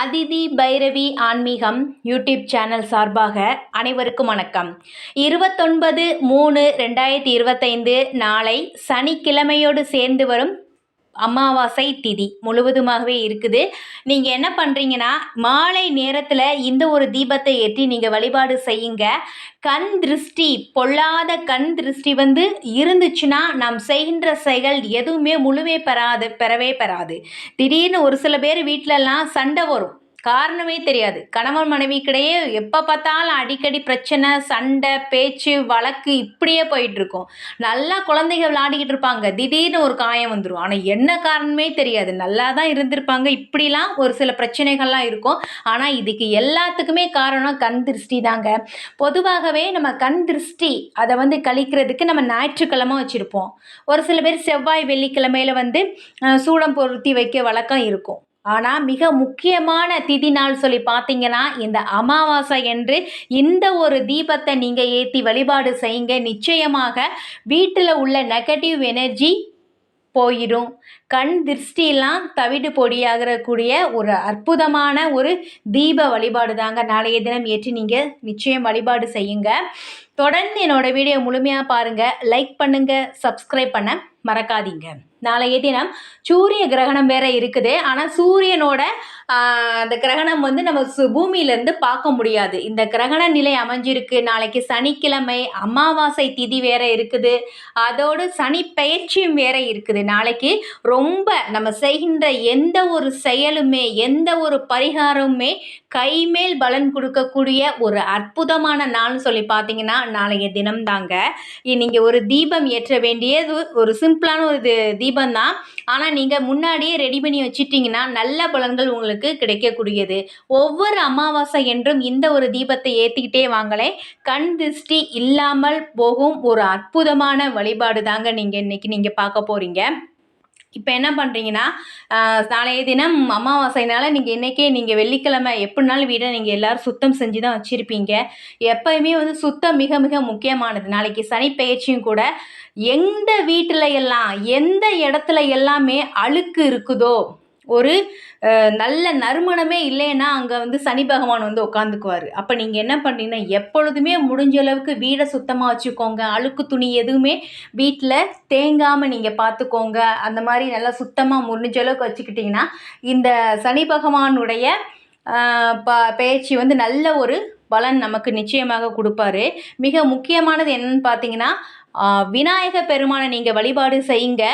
அதிதி பைரவி ஆன்மீகம் YouTube channel சார்பாக அனைவருக்கும் வணக்கம். இருபத்தொன்பது மூணு ரெண்டாயிரத்தி இருபத்தைந்து நாளை சனிக்கிழமையோடு சேர்ந்து வரும் அமாவாசை திதி முழுவதுமாகவே இருக்குது. நீங்கள் என்ன பண்ணுறீங்கன்னா மாலை நேரத்தில் இந்த ஒரு தீபத்தை ஏற்றி நீங்கள் வழிபாடு செய்யுங்க. கண் திருஷ்டி பொல்லாத கண் திருஷ்டி வந்து இருந்துச்சுன்னா நாம் செய்கின்ற செயல் எதுவுமே முழுவே பெறாது பெறவே பெறாது. திடீர்னு ஒரு சில பேர் வீட்டிலலாம் சண்டை வரும். காரணமே தெரியாது. கணவன் மனைவிக்கிடையே எப்போ பார்த்தாலும் அடிக்கடி பிரச்சனை சண்டை பேச்சு வழக்கு இப்படியே போயிட்டுருக்கும். நல்லா குழந்தைங்க விளையாடிக்கிட்டு இருப்பாங்க. திடீர்னு ஒரு காயம் வந்துடும் ஆனால் என்ன காரணமே தெரியாது. நல்லா தான் இருந்திருப்பாங்க. இப்படிலாம் ஒரு சில பிரச்சனைகள்லாம் இருக்கும். ஆனால் இதுக்கு எல்லாத்துக்குமே காரணம் கண் திருஷ்டி தாங்க. பொதுவாகவே நம்ம கண் திருஷ்டி அதை வந்து கழிக்கிறதுக்கு நம்ம ஞாயிற்றுக்கிழமை வச்சுருப்போம். ஒரு சில பேர் செவ்வாய் வெள்ளிக்கிழமையில வந்து சூடம் பொருத்தி வைக்க வழக்கம் இருக்கும். ஆனால் மிக முக்கியமான திதி நாள் சொல்லி பார்த்தீங்கன்னா இந்த அமாவாசை என்று இந்த ஒரு தீபத்தை நீங்கள் ஏற்றி வழிபாடு செய்யுங்க. நிச்சயமாக வீட்டில் உள்ள நெகட்டிவ் எனர்ஜி போயிடும். கண் திருஷ்டியெல்லாம் தவிடு பொடியாகக்கூடிய ஒரு அற்புதமான ஒரு தீப வழிபாடு தாங்க. நாளைய தினம் ஏற்றி நீங்கள் நிச்சயம் வழிபாடு செய்யுங்க. தொடர்ந்து என்னோட வீடியோ முழுமையாக பாருங்கள் லைக் பண்ணுங்கள் சப்ஸ்கிரைப் பண்ண மறக்காதீங்க. நாளைய தினம் சூரிய கிரகணம் வேற இருக்குது. ஆனால் சூரியனோட அந்த கிரகணம் வந்து நம்ம சு பூமியிலேருந்து பார்க்க முடியாது. இந்த கிரகண நிலை அமைஞ்சிருக்கு. நாளைக்கு சனிக்கிழமை அமாவாசை திதி வேற இருக்குது. அதோடு சனி பயிற்சியும் வேற இருக்குது. நாளைக்கு ரொம்ப ரொம்ப நம்ம செய்கின்ற எந்த ஒரு செயலுமே எந்த ஒரு பரிகாரமுமே கைமேல் பலன் கொடுக்கக்கூடிய ஒரு அற்புதமான நாள்னு சொல்லி பார்த்தீங்கன்னா நாளைய தினம் தாங்க நீங்கள் ஒரு தீபம் ஏற்ற வேண்டியது ஒரு சிம்பிளான ஒரு தீபம் தான் ஆனால் நீங்கள் முன்னாடியே ரெடி பண்ணி வச்சிட்டிங்கன்னா நல்ல பலன்கள் உங்களுக்கு கிடைக்கக்கூடியது. ஒவ்வொரு அமாவாசை என்றும் இந்த ஒரு தீபத்தை ஏற்றிக்கிட்டே வாங்களே. கண் திருஷ்டி இல்லாமல் போகும் ஒரு அற்புதமான வழிபாடு தாங்க நீங்கள் இன்னைக்கு நீங்கள் பார்க்க போகிறீங்க இப்போ என்ன பண்ணுறீங்கன்னா நாளைய தினம் அமாவாசைனால நீங்கள் இன்றைக்கே நீங்கள் வெள்ளிக்கிழமை எப்படினாலும் வீடை நீங்கள் எல்லோரும் சுத்தம் செஞ்சு தான் வச்சுருப்பீங்க. எப்போயுமே வந்து சுத்தம் மிக மிக முக்கியமானது. நாளைக்கு சனி பயிற்சியும் கூட எந்த வீட்டில் எல்லாம் எந்த இடத்துல எல்லாமே அழுக்கு இருக்குதோ ஒரு நல்ல நறுமணமே இல்லைன்னா அங்கே வந்து சனி பகவான் வந்து உட்காந்துக்குவார் அப்போ நீங்கள் என்ன பண்ணுறீங்கன்னா எப்பொழுதுமே முடிஞ்ச அளவுக்கு வீடை சுத்தமாக வச்சுக்கோங்க. அழுக்கு துணி எதுவுமே வீட்டில் தேங்காமல் நீங்கள் பார்த்துக்கோங்க அந்த மாதிரி நல்லா சுத்தமாக முடிஞ்ச அளவுக்கு வச்சுக்கிட்டிங்கன்னா இந்த சனி பகவானுடைய ப பயிற்சி வந்து நல்ல ஒரு பலன் நமக்கு நிச்சயமாக கொடுப்பாரு. மிக முக்கியமானது என்னன்னு பார்த்தீங்கன்னா விநாயக பெருமானை நீங்கள் வழிபாடு செய்யுங்க.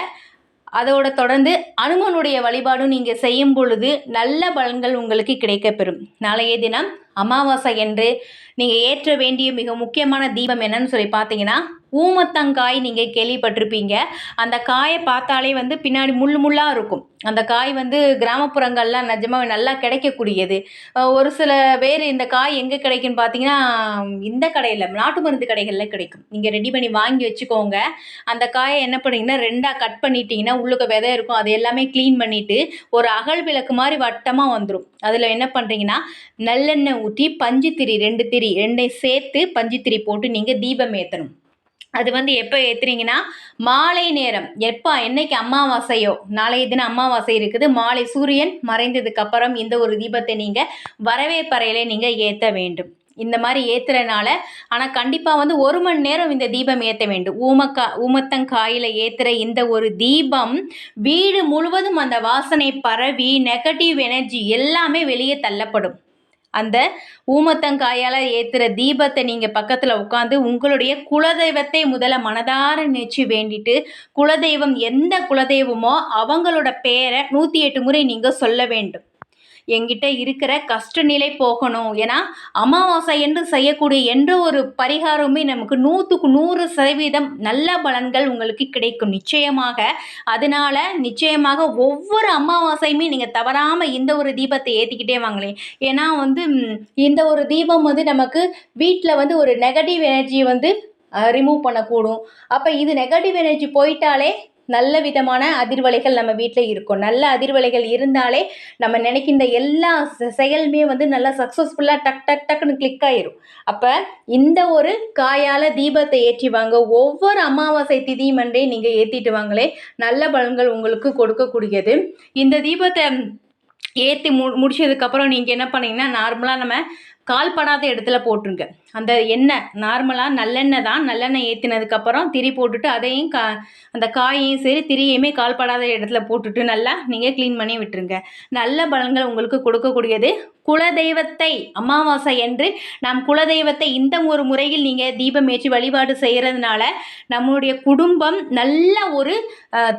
அதோட தொடர்ந்து அனுமனுடைய வழிபாடும் நீங்கள் செய்யும் பொழுது நல்ல பலன்கள் உங்களுக்கு கிடைக்கப்பெறும். நாளைய தினம் அமாவாசை என்று நீங்கள் ஏற்ற வேண்டிய மிக முக்கியமான தீபம் என்னன்னு சொல்லி பார்த்தீங்கன்னா ஊமத்தங்காய் நீங்கள் கேள்விப்பட்டிருப்பீங்க. அந்த காயை பார்த்தாலே வந்து பின்னாடி முள் முள்ளாக இருக்கும். அந்த காய் வந்து கிராமப்புறங்கள்லாம் நிஜமாக நல்லா கிடைக்கக்கூடியது. ஒரு சில பேர் இந்த காய் எங்கே கிடைக்குன்னு பார்த்தீங்கன்னா இந்த கடையில் நாட்டு மருந்து கடைகளில் கிடைக்கும். நீங்கள் ரெடி பண்ணி வாங்கி வச்சுக்கோங்க. அந்த காயை என்ன பண்ணீங்கன்னா ரெண்டாக கட் பண்ணிட்டீங்கன்னா உள்ளுக்க விதை இருக்கும். அது எல்லாமே க்ளீன் பண்ணிவிட்டு ஒரு அகல் விளக்கு மாதிரி வட்டமாக வந்துடும் அதில் என்ன பண்ணுறீங்கன்னா நல்லெண்ணெய் ஊற்றி பஞ்சு திரி ரெண்டு திரி ரெண்டையும் சேர்த்து பஞ்சுத்திரி போட்டு நீங்கள் தீபம் ஏற்றணும் அது வந்து எப்போ ஏற்றுறீங்கன்னா மாலை நேரம். எப்போ என்னைக்கு அமாவாசையோ? நாளைய தினம் அமாவாசை இருக்குது. மாலை சூரியன் மறைந்ததுக்கு அப்புறம் இந்த ஒரு தீபத்தை நீங்கள் வரவேற்பறையில நீங்கள் ஏற்ற வேண்டும். இந்த மாதிரி ஏற்றுறனால ஆனால் கண்டிப்பாக வந்து ஒரு மணி நேரம் இந்த தீபம் ஏற்ற வேண்டும். ஊமக்கா ஊமத்தங்காயில் ஏற்றுற இந்த ஒரு தீபம் வீடு முழுவதும் அந்த வாசனை பரவி நெகட்டிவ் எனர்ஜி எல்லாமே வெளியே தள்ளப்படும். அந்த ஊமத்தங்காயால் ஏற்றுற தீபத்தை நீங்கள் பக்கத்தில் உட்காந்து உங்களுடைய குலதெய்வத்தை முதல்ல மனதார நினச்சி வேண்டிட்டு குலதெய்வம் எந்த குலதெய்வமோ அவங்களோட பேரை நூற்றி எட்டு முறை நீங்கள் சொல்ல வேண்டும். எங்கிட்ட இருக்கிற கஷ்ட நிலை போகணும். ஏன்னா அமாவாசை என்று செய்யக்கூடிய எந்த ஒரு பரிகாரமுமே நமக்கு நூற்றுக்கு நூறு சதவீதம் நல்ல பலன்கள் உங்களுக்கு கிடைக்கும். நிச்சயமாக அதனால நிச்சயமாக ஒவ்வொரு அமாவாசையுமே நீங்கள் தவறாமல் இந்த ஒரு தீபத்தை ஏற்றிக்கிட்டே வாங்களேன். ஏன்னா வந்து இந்த ஒரு தீபம் வந்து நமக்கு வீட்டில் வந்து ஒரு நெகட்டிவ் எனர்ஜி வந்து ரிமூவ் பண்ணக்கூடும். அப்போ இது நெகட்டிவ் எனர்ஜி போயிட்டாலே நல்ல விதமான அதிர்வலைகள் நம்ம வீட்டில் இருக்கும். நல்ல அதிர்வலைகள் இருந்தாலே நம்ம நினைக்கின்ற எல்லா செயலுமே வந்து நல்லா சக்ஸஸ்ஃபுல்லாக டக் டக் டக்குன்னு கிளிக் ஆயிரும். அப்போ இந்த ஒரு காயால் தீபத்தை ஏற்றி வாங்க. ஒவ்வொரு அமாவாசை திதியுமன்றே நீங்கள் ஏற்றிட்டு வாங்களே. நல்ல பலன்கள் உங்களுக்கு கொடுக்கக்கூடியது. இந்த தீபத்தை ஏற்றி மு முடிச்சதுக்கப்புறம் நீங்கள் என்ன பண்ணீங்கன்னா நார்மலாக நம்ம கால்படாத இடத்துல போட்டுருங்க. அந்த எண்ணெய் நார்மலாக நல்லெண்ணெய் தான் நல்லெண்ணெய் ஏற்றினதுக்கப்புறம் திரி போட்டுட்டு அதையும் கா அந்த காயையும் சரி திரியையுமே கால்படாத இடத்துல போட்டுட்டு நல்லா நீங்கள் க்ளீன் பண்ணி விட்டுருங்க. நல்ல பலன்கள் உங்களுக்கு கொடுக்கக்கூடியது. குலதெய்வத்தை அமாவாசை என்று நம் குலதெய்வத்தை இந்த ஒரு முறையில் நீங்கள் தீபம் ஏற்றி வழிபாடு செய்கிறதுனால நம்மளுடைய குடும்பம் நல்ல ஒரு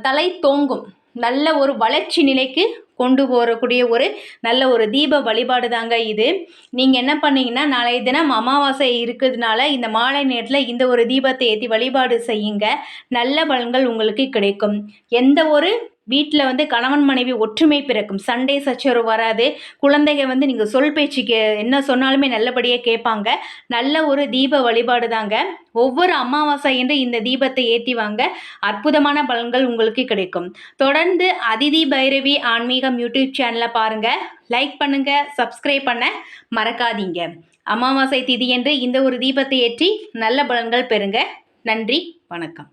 தலை தோங்கும். நல்ல ஒரு வளர்ச்சி நிலைக்கு கொண்டு போகக்கூடிய ஒரு நல்ல ஒரு தீப வழிபாடு தாங்க இது. நீங்கள் என்ன பண்ணீங்கன்னா நாளைய தினம் அமாவாசை இருக்கிறதுனால இந்த மாலை நேரத்தில் இந்த ஒரு தீபத்தை ஏற்றி வழிபாடு செய்யுங்க. நல்ல பலன்கள் உங்களுக்கு கிடைக்கும். எந்த ஒரு வீட்டில் வந்து கணவன் மனைவி ஒற்றுமை பிறக்கும். சண்டை சச்சரவு வராது. குழந்தைங்க வந்து நீங்கள் சொல் பேச்சுக்கு என்ன சொன்னாலுமே நல்லபடியாக கேட்பாங்க. நல்ல ஒரு தீப வழிபாடு தாங்க ஒவ்வொரு அமாவாசை என்று இந்த தீபத்தை ஏற்றி வாங்க அற்புதமான பலன்கள் உங்களுக்கு கிடைக்கும். தொடர்ந்து அதிதி பைரவி ஆன்மீகம் யூடியூப் சேனலை பாருங்கள் லைக் பண்ணுங்கள் சப்ஸ்கிரைப் பண்ண மறக்காதீங்க. அமாவாசை திதி என்று இந்த ஒரு தீபத்தை ஏற்றி நல்ல பலன்கள் பெறுங்க. நன்றி வணக்கம்.